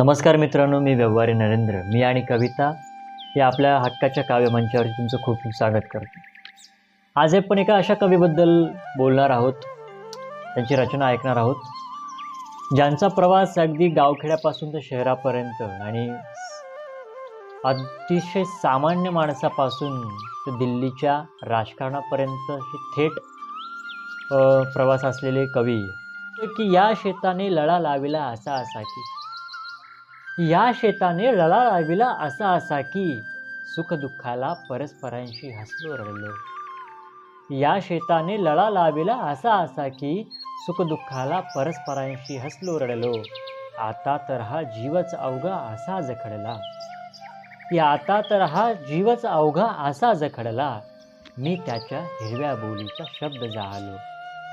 नमस्कार मित्रांनो मी व्यवहारी नरेंद्र. मी आणि कविता या आपल्या हक्काच्या काव्यमंचावरती तुमचं खूप खूप स्वागत करतो. आज आपण एका अशा कवीबद्दल बोलणार आहोत. त्यांची रचना ऐकणार आहोत. ज्यांचा प्रवास अगदी गावखेड्यापासून तर शहरापर्यंत आणि अतिशय सामान्य माणसापासून ते दिल्लीच्या राजकारणापर्यंत हे थेट प्रवास असलेले कवी. की या शेताने लळा लाविला असा असा की या शेताने लळा लाविला असा असा की सुखदुःखाला परस्परांशी हसलो रडलो. या शेताने लळा लाविला असा असा की सुखदुःखाला परस्परांशी हसलो रडलो. आता तर हा जीवच अवघा असा जखडला. की आता तर हा जीवच अवघा असा जखडला. मी त्याच्या हिरव्या बोलीचा शब्द जाहलो.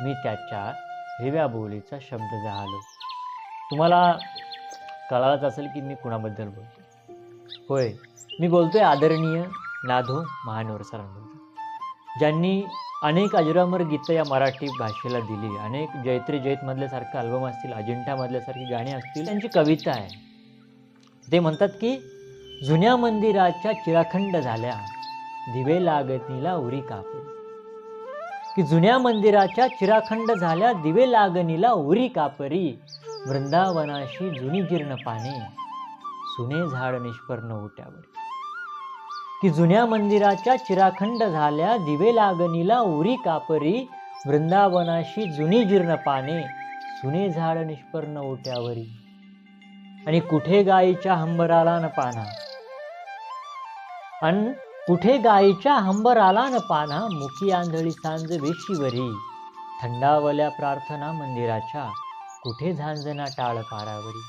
मी त्याच्या हिरव्या बोलीचा शब्द जाहलो. तुम्हाला कळालंच असेल की मी कुणाबद्दल बोलतो होय मी बोलतोय आदरणीय नाधो महानोर सरांबद्दल. ज्यांनी अनेक अजरामर गीतं या मराठी भाषेला दिली. अनेक जैत्री जैतमधल्यासारखे अल्बम असतील अजिंठामधल्यासारखी गाणी असतील त्यांची कविता आहे. ते म्हणतात की जुन्या मंदिराच्या चिराखंड झाल्या दिवे लागणीला उरी कापली की जुन्या मंदिराच्या चिराखंड झाल्या दिवे लागणीला उरी कापरी. वृंदावनाशी जुनी जीर्ण पाने सुने झाड निष्पर्ण उट्यावर. की जुन्या मंदिराच्या चिराखंड झाल्या दिवे लागणीला उरी कापरी वृंदावनाशी जुनी जीर्ण पाने सुने झाड निष्पर्ण ओट्यावरी आणि कुठे गायीच्या हंबराला न पाना? अन कुठे गायीच्या हंबराला न पाना? मुखी आंधळी सांज वेशीवरी. थंडावल्या प्रार्थना मंदिराच्या. कुठे झांजना टाळ पारावरी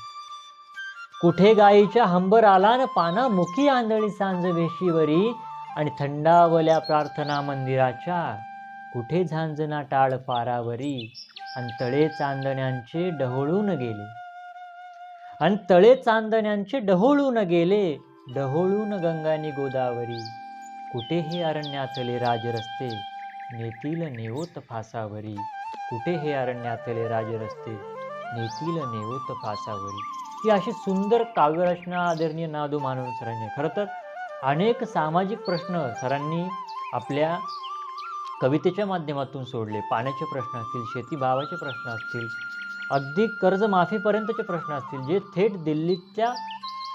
कुठे गायीच्या हंबर आला न पाना मुखी आंधळी सांज वेशीवरी? आणि थंडावल्या प्रार्थना मंदिराच्या कुठे झांजना टाळ पारावरी? आणि तळे चांदण्यांचे डहोळून गेले. आणि तळे चांदण्यांचे डहोळून गेले डहोळून गंगानी गोदावरी. कुठे हे अरण्यातले राजरस्ते? नेतील नेवोत फासावरी. कुठे हे अरण्यातले राजरस्ते? नेतील नेवोत फासावरी ही अशी सुंदर काव्यरचना आदरणीय नादू मानव सरांनी. खरं तर अनेक सामाजिक प्रश्न सरांनी आपल्या कवितेच्या माध्यमातून सोडले. पाण्याचे प्रश्न असतील शेतीभावाचे प्रश्न असतील अगदी कर्जमाफीपर्यंतचे प्रश्न असतील जे थेट दिल्लीच्या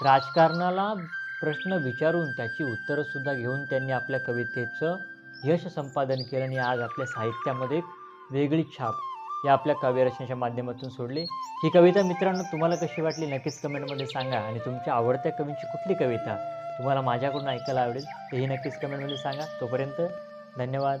राजकारणाला प्रश्न विचारून त्याची उत्तरंसुद्धा घेऊन त्यांनी आपल्या कवितेचं यश संपादन केलं आणि आज आपल्या साहित्यामध्ये एक वेगळी छाप या आपल्या काव्यरचनेच्या माध्यमातून सोडले. ही कविता मित्रांनो तुम्हाला कशी वाटली नक्कीच कमेंटमध्ये सांगा आणि तुमच्या आवडत्या कवींची कुठली कविता तुम्हाला माझ्याकडून ऐकायला आवडेल तेही नक्कीच कमेंटमध्ये सांगा. तोपर्यंत धन्यवाद.